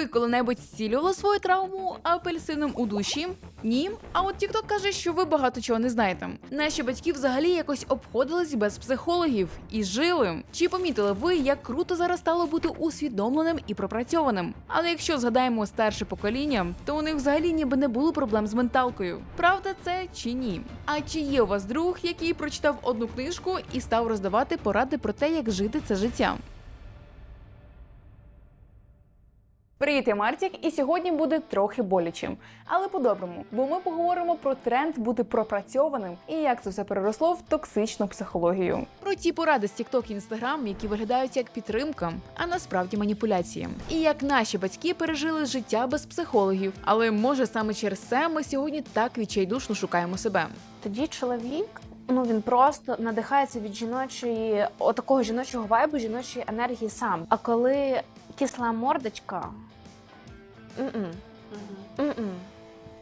Ви коли-небудь зцілювали свою травму апельсином у душі? Ні. А от TikTok каже, що ви багато чого не знаєте. Наші батьки взагалі якось обходились без психологів і жили. Чи помітили ви, як круто зараз стало бути усвідомленим і пропрацьованим? Але якщо згадаємо старше покоління, то у них взагалі ніби не було проблем з менталкою. Правда, це чи ні? А чи є у вас друг, який прочитав одну книжку і став роздавати поради про те, як жити це життя? Привіт, я Мартік, і сьогодні буде трохи боляче, але по-доброму, бо ми поговоримо про тренд бути пропрацьованим і як це все переросло в токсичну психологію. Про ті поради з TikTok і Instagram, які виглядають як підтримка, а насправді маніпуляції. І як наші батьки пережили життя без психологів. Але може саме через це ми сьогодні так відчайдушно шукаємо себе. Тоді чоловік. Ну він просто надихається від жіночої, отакого жіночого вайбу, жіночої енергії сам. А коли кисла мордочка. м-м, м-м.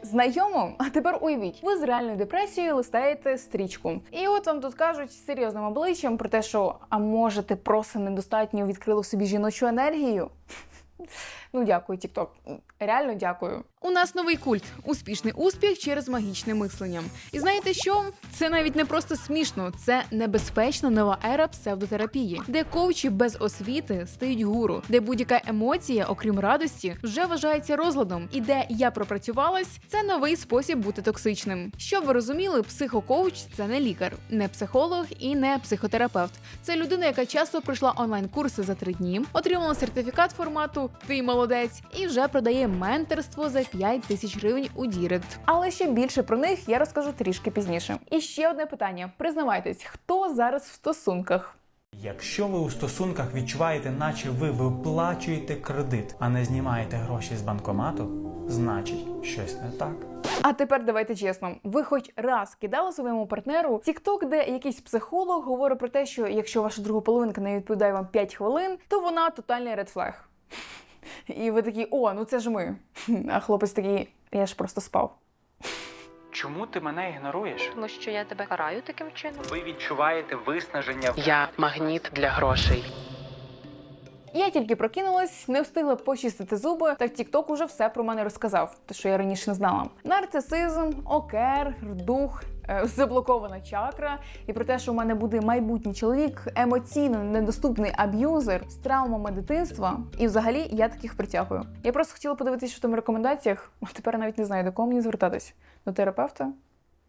Знайомо, а тепер уявіть, ви з реальною депресією листаєте стрічку. І от вам тут кажуть з серйозним обличчям про те, що а може ти просто недостатньо відкрила в собі жіночу енергію. Ну, дякую, Тікток. Реально дякую. У нас новий культ успішний успіх через магічне мислення. І знаєте що? Це навіть не просто смішно, це небезпечна нова ера псевдотерапії, де коучі без освіти стають гуру, де будь-яка емоція, окрім радості, вже вважається розладом, і де я пропрацювалась, це новий спосіб бути токсичним. Щоб ви розуміли, психокоуч це не лікар, не психолог і не психотерапевт. Це людина, яка часто пройшла онлайн-курси за три дні, отримала сертифікат формату Ти молодець і вже продає менторство за 5 тисяч гривень у Дірект. Але ще більше про них я розкажу трішки пізніше. І ще одне питання: признавайтесь, хто зараз в стосунках? Якщо ви у стосунках відчуваєте, наче ви виплачуєте кредит, а не знімаєте гроші з банкомату, значить щось не так. А тепер давайте чесно. Ви хоч раз кидали своєму партнеру TikTok, де якийсь психолог говорить про те, що якщо ваша друга половинка не відповідає вам 5 хвилин, то вона тотальний редфлег. І ви такі, о, ну це ж ми. А хлопець такий, я ж просто спав. Чому ти мене ігноруєш? Тому що я тебе караю таким чином. Ви відчуваєте виснаження. Я магніт для грошей. Я тільки прокинулась, не встигла почистити зуби, так TikTok уже все про мене розказав, те, що я раніше не знала. Нарцисизм, окер, дух. Е, Заблокована чакра, і про те, що в мене буде майбутній чоловік, емоційно недоступний аб'юзер з травмами дитинства. І взагалі я таких притягую. Я просто хотіла подивитися, що там в рекомендаціях, тепер навіть не знаю, до кого мені звертатись: до терапевта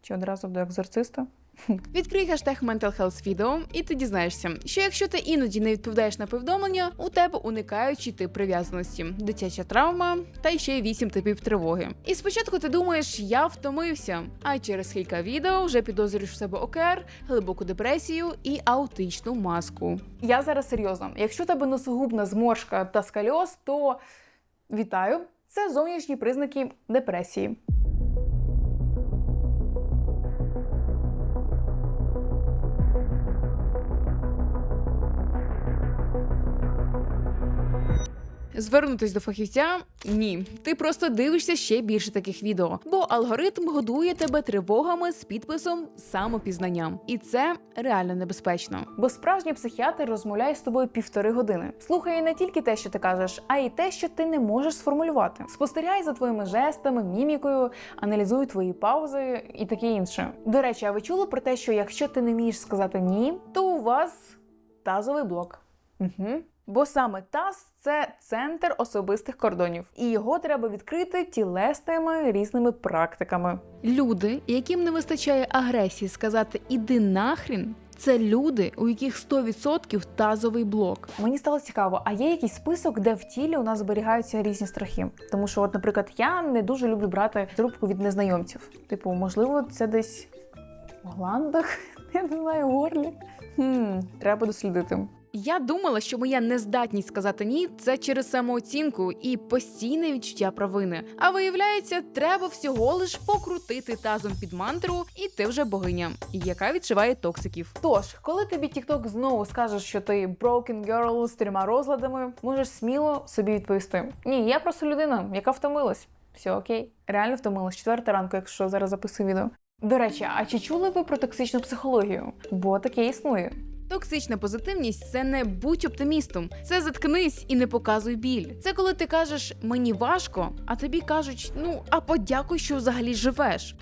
чи одразу до екзорциста. Відкрий хештег Mental Health відео, і ти дізнаєшся, що якщо ти іноді не відповідаєш на повідомлення, у тебе уникаючий тип прив'язаності, дитяча травма та ще вісім типів тривоги. І спочатку ти думаєш, я втомився, а через кілька відео вже підозрюєш в себе ОКР, глибоку депресію і аутичну маску. Я зараз серйозно. Якщо тебе носогубна зморшка та скальоз, то вітаю. Це зовнішні признаки депресії. Звернутись до фахівця ні. Ти просто дивишся ще більше таких відео, бо алгоритм годує тебе тривогами з підписом самопізнання, і це реально небезпечно. Бо справжній психіатр розмовляє з тобою півтори години. Слухає не тільки те, що ти кажеш, а й те, що ти не можеш сформулювати. Спостерігає за твоїми жестами, мімікою, аналізує твої паузи і таке інше. До речі, а ви чули про те, що якщо ти не вмієш сказати ні, то у вас тазовий блок. Угу. Бо саме таз це центр особистих кордонів, і його треба відкрити тілесними різними практиками. Люди, яким не вистачає агресії сказати іди нахрін. Це люди, у яких 100% тазовий блок. Мені стало цікаво, а є якийсь список, де в тілі у нас зберігаються різні страхи. Тому що, от, наприклад, я не дуже люблю брати трубку від незнайомців. Типу, можливо, це десь в гландах, я не знаю, в горлі. Хм, треба дослідити. Я думала, що моя нездатність сказати ні це через самооцінку і постійне відчуття провини. А виявляється, треба всього лиш покрутити тазом під мантру, і ти вже богиня, яка відчуває токсиків. Тож, коли тобі TikTok знову скаже, що ти broken girl з трьома розладами, можеш сміло собі відповісти: ні, я просто людина, яка втомилась. Все окей, реально втомилась. Четверта ранку, якщо зараз записую відео. До речі, а чи чули ви про токсичну психологію? Бо таке існує. Токсична позитивність це не будь оптимістом, це заткнись і не показуй біль. Це коли ти кажеш мені важко, а тобі кажуть, ну а подякуй, що взагалі живеш.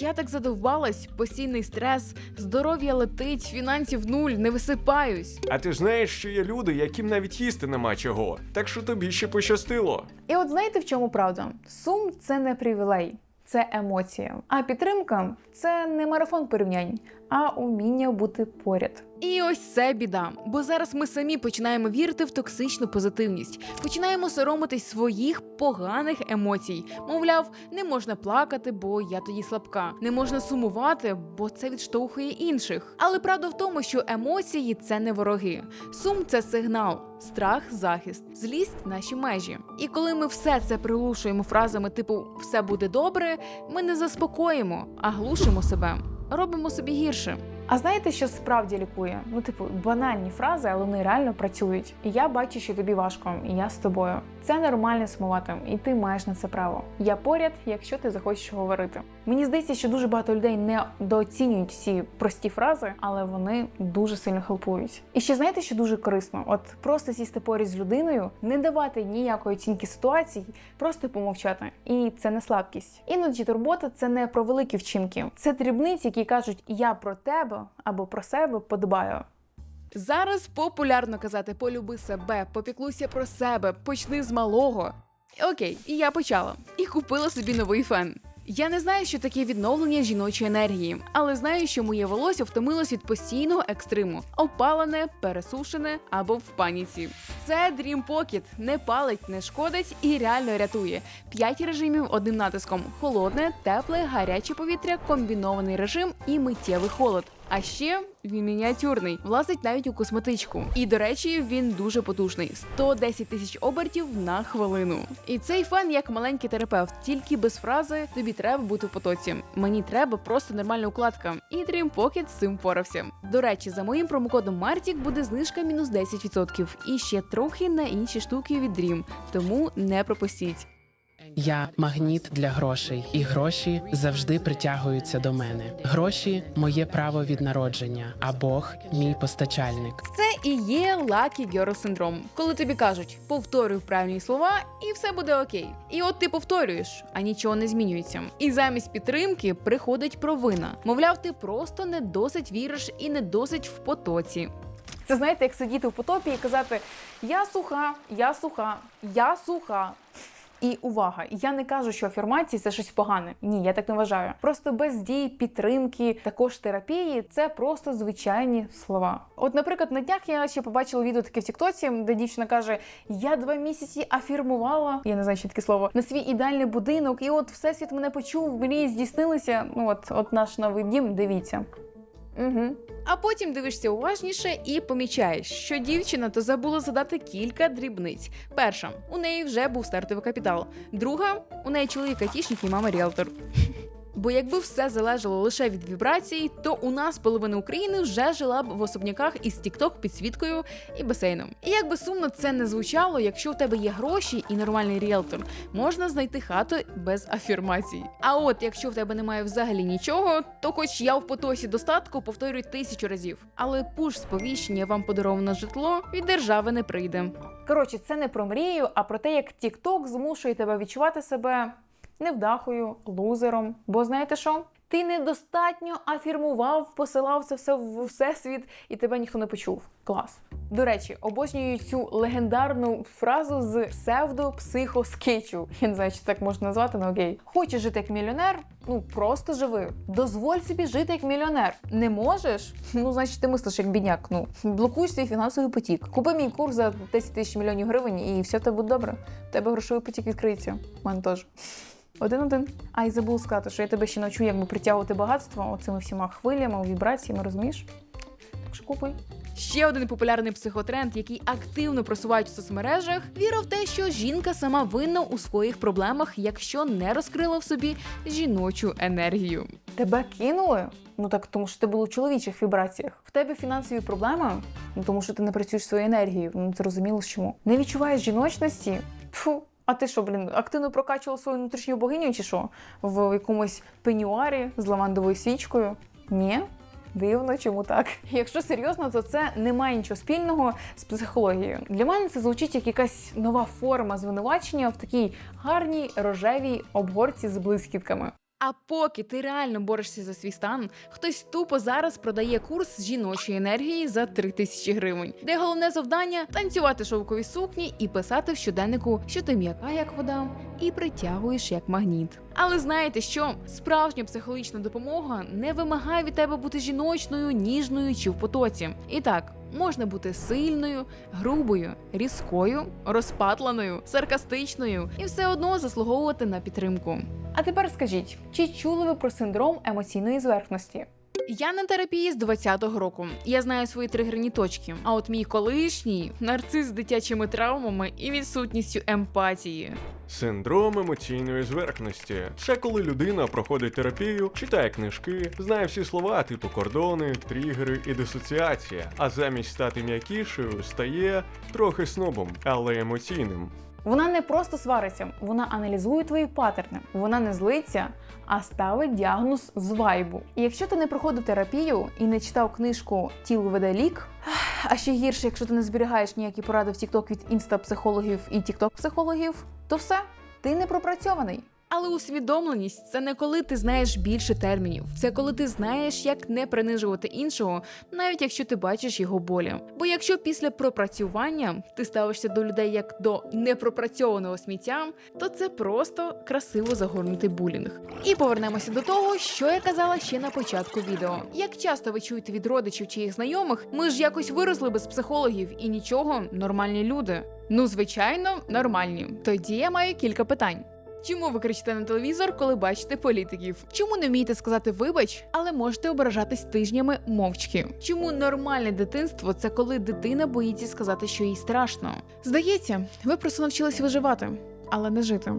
Я так задовбалась, постійний стрес, здоров'я летить, фінансів нуль, не висипаюсь. А ти ж знаєш, що є люди, яким навіть їсти нема чого. Так що тобі ще пощастило. І от знаєте, в чому правда? Сум це не привілей, це емоція. А підтримка це не марафон порівнянь, а уміння бути поряд. І ось це біда. Бо зараз ми самі починаємо вірити в токсичну позитивність, починаємо соромитись своїх поганих емоцій. Мовляв, не можна плакати, бо я тоді слабка, не можна сумувати, бо це відштовхує інших. Але правда в тому, що емоції це не вороги. Сум це сигнал, страх, захист, злість наші межі. І коли ми все це прилушуємо фразами типу все буде добре, ми не заспокоїмо, а глушимо себе, робимо собі гірше. А знаєте, що справді лікує? Ну, типу, банальні фрази, але вони реально працюють. І я бачу, що тобі важко, і я з тобою. Це нормально сумувати, і ти маєш на це право. Я поряд, якщо ти захочеш говорити. Мені здається, що дуже багато людей недооцінюють ці прості фрази, але вони дуже сильно хелпують. І ще знаєте, що дуже корисно? От просто сісти поряд з людиною, не давати ніякої оцінки ситуації, просто помовчати. І це не слабкість. Іноді турбота це не про великі вчинки, це дрібниці, які кажуть: я про тебе або про себе подбаю. Зараз популярно казати полюби себе, попіклуйся про себе, почни з малого. Окей, і я почала. І купила собі новий фен. Я не знаю, що таке відновлення жіночої енергії, але знаю, що моє волосся втомилось від постійного екстриму: опалене, пересушене або в паніці. Це Dream Pocket. не палить, не шкодить і реально рятує. П'ять режимів одним натиском: холодне, тепле, гаряче повітря, комбінований режим і миттєвий холод. А ще він мініатюрний, влазить навіть у косметичку. І до речі, він дуже потужний 110 тисяч обертів на хвилину. І цей фен як маленький терапевт, тільки без фрази тобі треба бути в потоці. Мені треба просто нормальна укладка. І Dream Pocket з цим впорався. До речі, за моїм промокодом Martik буде знижка мінус 10%. І ще трохи на інші штуки від Dream, тому не пропустіть. Я магніт для грошей, і гроші завжди притягуються до мене. Гроші моє право від народження, а Бог мій постачальник. Це і є Lucky Girl синдром, коли тобі кажуть повторюй правильні слова, і все буде окей. І от ти повторюєш, а нічого не змінюється. І замість підтримки приходить провина. Мовляв, ти просто не досить віриш і не досить в потоці. Це знаєте, як сидіти в потопі і казати: Я суха, я суха, я суха. І увага, я не кажу, що афірмації це щось погане. Ні, я так не вважаю. Просто без дій, підтримки, також терапії це просто звичайні слова. От, наприклад, на днях я ще побачила відео таке в Тіктоці, де дівчина каже: Я два місяці афірмувала, я не знаю, що таке слово, на свій ідеальний будинок, і от всесвіт мене почув, мрії здійснилися. Ну от, от наш новий дім, дивіться. Угу. А потім дивишся уважніше і помічаєш, що дівчина то забула задати кілька дрібниць. Перша у неї вже був стартовий капітал. Друга у неї чоловік айтішник і мама ріелтор. Бо якби все залежало лише від вібрацій, то у нас половина України вже жила б в особняках із тікток підсвіткою і басейном. І як би сумно це не звучало, якщо в тебе є гроші і нормальний ріелтор, можна знайти хату без афірмацій. А от якщо в тебе немає взагалі нічого, то хоч я в потосі достатку повторюю тисячу разів. Але пуш сповіщення вам подаровано житло від держави не прийде. Коротше, це не про мрію, а про те, як TikTok змушує тебе відчувати себе невдахою, лузером. Бо знаєте що? Ти недостатньо афірмував, посилав це все в всесвіт, і тебе ніхто не почув. Клас. До речі, обожнюю цю легендарну фразу з псевдо-психоскетчу. Я не знаю, чи так можна назвати, але окей. Хочеш жити як мільйонер? Ну просто живи. Дозволь собі жити як мільйонер. Не можеш? Ну, значить, ти мислиш як бідняк. Ну блокуй свій фінансовий потік. Купи мій курс за 10 тисяч мільйонів гривень, і все в тебе буде добре. У тебе грошовий потік відкриється. У мене теж. Один-один. А й забув сказати, що я тебе ще навчу, як би притягувати багатство оцими всіма хвилями, вібраціями, розумієш? Так що купуй. Ще один популярний психотренд, який активно просувають в соцмережах, віра в те, що жінка сама винна у своїх проблемах, якщо не розкрила в собі жіночу енергію. Тебе кинули? Ну так тому що ти був у чоловічих вібраціях. В тебе фінансові проблеми? Ну тому що ти не працюєш своєю енергією. Ну зрозуміло чому. Не відчуваєш жіночності? Фу. А ти що, блін, активно прокачував свою внутрішню богиню чи що? В якомусь пенюарі з лавандовою свічкою? Ні? Дивно, чому так? Якщо серйозно, то це не має нічого спільного з психологією. Для мене це звучить як якась нова форма звинувачення в такій гарній рожевій обгорці з блискітками. А поки ти реально борешся за свій стан, хтось тупо зараз продає курс жіночої енергії за 3 тисячі гривень, де головне завдання танцювати шовкові сукні і писати в щоденнику, що ти м'яка як вода, і притягуєш як магніт. Але знаєте що? Справжня психологічна допомога не вимагає від тебе бути жіночною, ніжною чи в потоці. І так. Можна бути сильною, грубою, різкою, розпатланою, саркастичною і все одно заслуговувати на підтримку. А тепер скажіть, чи чули ви про синдром емоційної зверхності? Я на терапії з 20-го року. Я знаю свої тригерні точки. А от мій колишній нарцис з дитячими травмами і відсутністю емпатії. Синдром емоційної зверхності це коли людина проходить терапію, читає книжки, знає всі слова, типу кордони, тригери і дисоціація, а замість стати м'якішою стає трохи снобом, але емоційним. Вона не просто свариться, вона аналізує твої паттерни. Вона не злиться, а ставить діагноз з вайбу. І якщо ти не проходив терапію і не читав книжку Тіло веде лік. А ще гірше, якщо ти не зберігаєш ніякі поради в TikTok від інста-психологів і TikTok-психологів, то все, ти не пропрацьований. Але усвідомленість це не коли ти знаєш більше термінів, це коли ти знаєш, як не принижувати іншого, навіть якщо ти бачиш його болі. Бо якщо після пропрацювання ти ставишся до людей як до непропрацьованого сміття, то це просто красиво загорнутий булінг. І повернемося до того, що я казала ще на початку відео. Як часто ви чуєте від родичів чи їх знайомих, ми ж якось виросли без психологів і нічого, нормальні люди. Ну, звичайно, нормальні. Тоді я маю кілька питань. Чому ви кричите на телевізор, коли бачите політиків? Чому не вмієте сказати вибач, але можете ображатись тижнями мовчки? Чому нормальне дитинство це коли дитина боїться сказати, що їй страшно? Здається, ви просто навчились виживати, але не жити.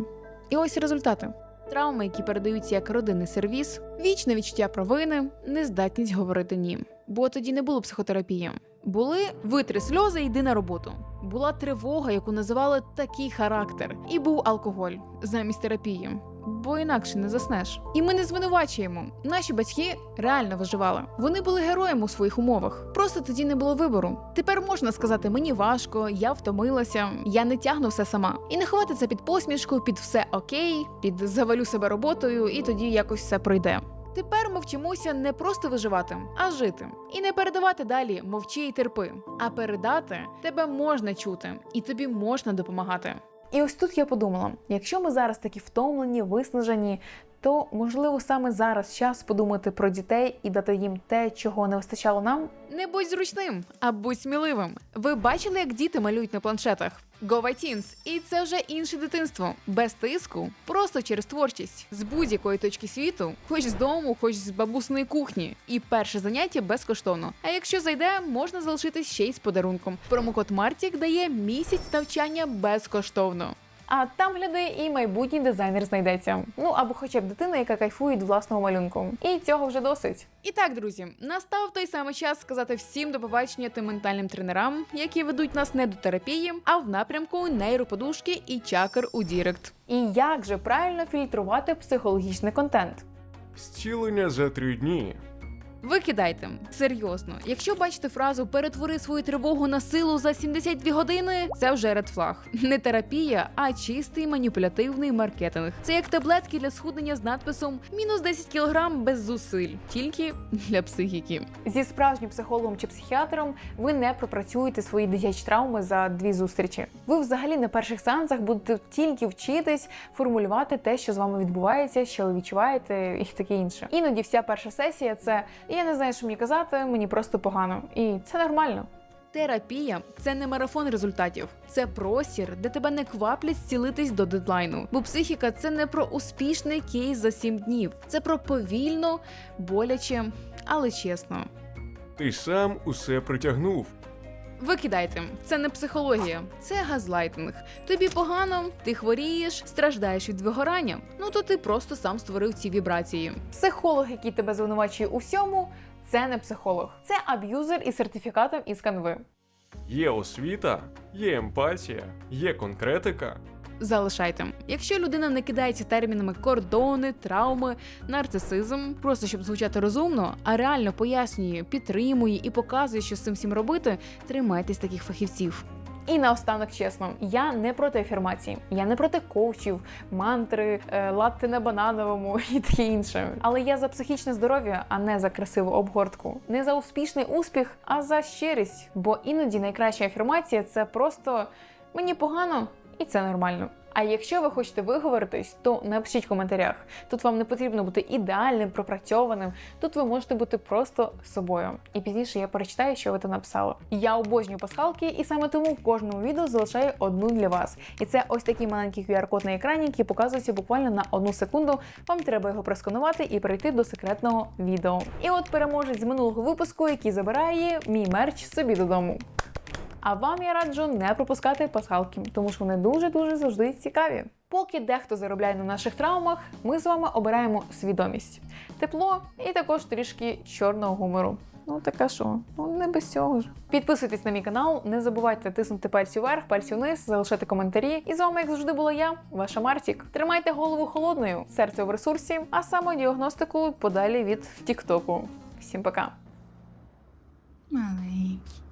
І ось результати. Травми, які передаються як родинний сервіс, вічне відчуття провини, нездатність говорити ні. Бо тоді не було психотерапії. Були витри сльози, йди на роботу. Була тривога, яку називали такий характер, і був алкоголь замість терапії. Бо інакше не заснеш. І ми не звинувачуємо. Наші батьки реально виживали. Вони були героями у своїх умовах. Просто тоді не було вибору. Тепер можна сказати, мені важко, я втомилася, я не тягну все сама. І не ховати це під посмішку, під все окей, під завалю себе роботою, і тоді якось все пройде. Тепер ми вчимося не просто виживати, а жити. І не передавати далі мовчи і терпи, а передати тебе можна чути, і тобі можна допомагати. І ось тут я подумала: якщо ми зараз такі втомлені, виснажені, то можливо саме зараз час подумати про дітей і дати їм те, чого не вистачало нам. Не будь зручним, а будь сміливим. Ви бачили, як діти малюють на планшетах? Go Teens. І це вже інше дитинство, без тиску, просто через творчість з будь-якої точки світу, хоч з дому, хоч з бабусної кухні. І перше заняття безкоштовно. А якщо зайде, можна залишитись ще й з подарунком. Промокод Мартік дає місяць навчання безкоштовно. А там гляди, і майбутній дизайнер знайдеться. Ну або хоча б дитина, яка кайфує від власного малюнку. І цього вже досить. І так, друзі, настав той самий час сказати всім до побачення тим ментальним тренерам, які ведуть нас не до терапії, а в напрямку нейроподушки і чакр у Дірект. І як же правильно фільтрувати психологічний контент? Зцілення за три дні. Викидайте серйозно. Якщо бачите фразу перетвори свою тривогу на силу за 72 години, це вже редфлаг. Не терапія, а чистий маніпулятивний маркетинг. Це як таблетки для схуднення з надписом мінус 10 кг без зусиль, тільки для психіки. Зі справжнім психологом чи психіатром ви не пропрацюєте свої дитячі травми за дві зустрічі. Ви взагалі на перших сеансах будете тільки вчитись формулювати те, що з вами відбувається, що ви відчуваєте, і таке інше. Іноді вся перша сесія це я не знаю, що мені казати, мені просто погано, і це нормально. Терапія це не марафон результатів, це простір, де тебе не кваплять зцілитись до дедлайну. Бо психіка це не про успішний кейс за сім днів, це про повільно, боляче, але чесно. Ти сам усе притягнув. Викидайте, це не психологія, це газлайтинг. Тобі погано, ти хворієш, страждаєш від вигорання. Ну то ти просто сам створив ці вібрації. Психолог, який тебе звинувачує у всьому, це не психолог, це аб'юзер із сертифікатом із канви. Є освіта, є емпатія, є конкретика. Залишайте. Якщо людина не кидається термінами кордони, травми, нарцисизм, просто щоб звучати розумно, а реально пояснює, підтримує і показує, що з цим всім робити, тримайтесь таких фахівців. І наостанок, чесно, я не проти афірмації, я не проти коучів, мантри, е, латти на банановому і таке інше. Але я за психічне здоров'я, а не за красиву обгортку, не за успішний успіх, а за щирість. Бо іноді найкраща афірмація це просто мені погано, і це нормально. А якщо ви хочете виговоритись, то напишіть в коментарях. Тут вам не потрібно бути ідеальним, пропрацьованим. Тут ви можете бути просто собою. І пізніше я перечитаю, що ви там написали. Я обожнюю пасхалки, і саме тому в кожному відео залишаю одну для вас. І це ось такий маленький QR-код на екрані, який показується буквально на одну секунду. Вам треба його просканувати і перейти до секретного відео. І от переможець з минулого випуску, який забирає мій мерч собі додому. А вам я раджу не пропускати пасхалки, тому що вони дуже-дуже завжди цікаві. Поки дехто заробляє на наших травмах, ми з вами обираємо свідомість, тепло і також трішки чорного гумору. Ну така що, ну не без цього ж. Підписуйтесь на мій канал, не забувайте тиснути пальці вверх, пальці вниз, залишати коментарі. І з вами, як завжди, була я, ваша Мартік. Тримайте голову холодною, серце в ресурсі, а самодіагностику подалі від Тіктоку. Всім пока! Маленький.